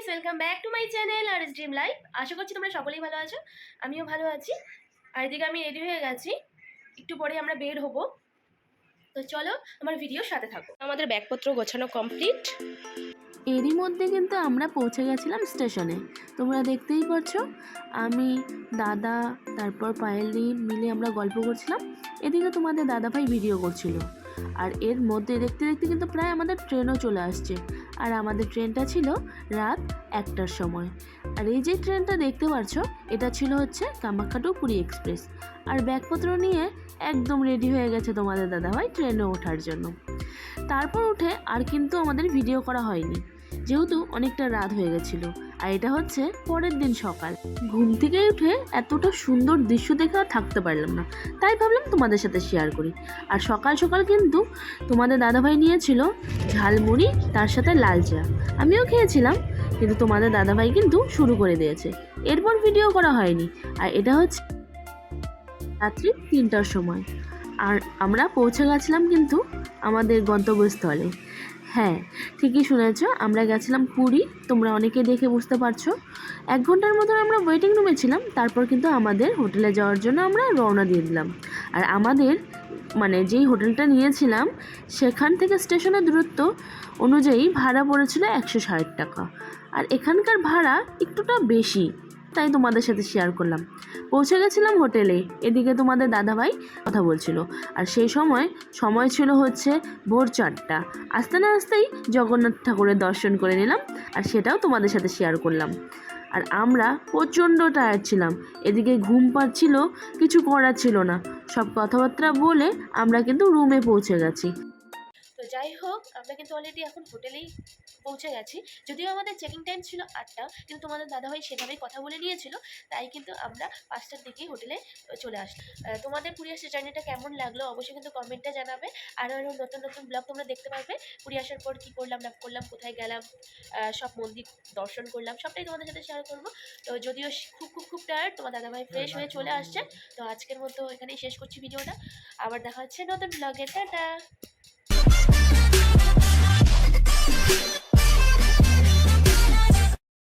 Guys welcome back to my channel R S dream life আশা করছি তোমরা সকলেই ভালো আছো, আমিও ভালো আছি। আর এদিকে আমি রেডি হয়ে গেছি, একটু পরে আমরা বের হব। তো চলো, আমার ভিডিওর সাথে থাকো। আমাদের ব্যাগপত্র গোছানো কমপ্লিট এরই মধ্যে কিন্তু আমরা পৌঁছে গেছিলাম স্টেশনে। তোমরা দেখতেই পাচ্ছ আমি, দাদা, তারপর পায়েলি মিলে আমরা গল্প করছিলাম। এদিকে তোমাদের দাদাভাই ভিডিও করছিল। আর এর মধ্যে দেখতে দেখতে কিন্তু প্রায় আমাদের ট্রেনও চলে আসছে। আর আমাদের ট্রেনটা ছিল রাত একটার সময়। আর এই যে ট্রেনটা দেখতে পাচ্ছ এটা ছিল হচ্ছে কামাখ্যা টু পুরী এক্সপ্রেস। আর ব্যাগপত্র নিয়ে একদম রেডি হয়ে গেছে তোমাদের দাদাভাই ট্রেনে ওঠার জন্য। তারপর উঠে আর কিন্তু আমাদের ভিডিও করা হয়নি। যেহেতু অনেকটা রাত হয়ে গেছিল। আর এটা হচ্ছে পরের দিন সকাল। ঘুম থেকে উঠে এতটা সুন্দর দৃশ্য দেখে আর থাকতে পারলাম না। তাই ভাবলাম তোমাদের সাথে শেয়ার করি। আর সকাল সকাল কিন্তু তোমাদের দাদাভাই নিয়েছিল ঝালমুড়ি, তার সাথে লাল চা। আমিও খেয়েছিলাম, কিন্তু তোমাদের দাদাভাই কিন্তু শুরু করে দিয়েছে। এরপর ভিডিও করা হয়নি। আর এটা হচ্ছে রাত্রি তিনটার সময়। আর আমরা পৌঁছে গেছিলাম কিন্তু আমাদের গন্তব্যস্থলে। হ্যাঁ ঠিকই শুনেছ, আমরা গেছিলাম পুরী। তোমরা অনেকে দেখে বুঝতে পারছ। এক ঘণ্টার মতন আমরা ওয়েটিং রুমে ছিলাম, তারপর কিন্তু আমাদের হোটেলে যাওয়ার জন্য আমরা রওনা দিয়ে দিলাম। আর আমাদের মানে যেই হোটেলটা নিয়েছিলাম, সেখান থেকে স্টেশনের দূরত্ব অনুযায়ী ভাড়া পড়েছিল একশো ষাট টাকা। আর এখানকার ভাড়া একটুটা বেশি। তাই তোমাদের সাথে শেয়ার করলাম। পৌঁছে গেছিলাম হোটেলে, এদিকে তোমাদের দাদাভাই কথা বলছিল। আর সেই সময় সময় ছিল হচ্ছে ভোর চারটা। আস্তে না আসতেই জগন্নাথ ঠাকুরের দর্শন করে নিলাম আর সেটাও তোমাদের সাথে শেয়ার করলাম। আর আমরা প্রচণ্ড টায়ার্ড ছিলাম। এদিকে ঘুম পাচ্ছিল, কিছু করার ছিল না। সব কথাবার্তা বলে আমরা কিন্তু রুমে পৌঁছে গেছি। যাই হোক আমরা কিন্তু অলরেডি এখন হোটেলেই পৌঁছে গেছি। যদিও আমাদের চেকিং টাইম ছিল আটটা কিন্তু তোমাদের দাদাভাই সেভাবেই কথা বলে নিয়েছিল তাই কিন্তু আমরা পাঁচটার দিকেই হোটেলে চলে আহ, তোমাদের পুরী আসার জার্নিটা কেমন লাগল? অবশ্যই কিন্তু কমেন্টে জানাবে। আরও আরও নতুন নতুন ব্লগ তোমরা দেখতে পারবে। পুরী আসার পর কী করলাম না করলাম কোথায় গেলাম সব মন্দির দর্শন করলাম সবটাই তোমাদের সাথে শেয়ার করব। তো যদিও খুব খুব খুব টায়ার্ড তোমার দাদাভাই ফ্রেশ হয়ে চলে আসছে। তো আজকের মতো এখানেই শেষ করছি ভিডিওটা। আবার দেখা হচ্ছে নতুন ব্লগে টাটা! Yeah.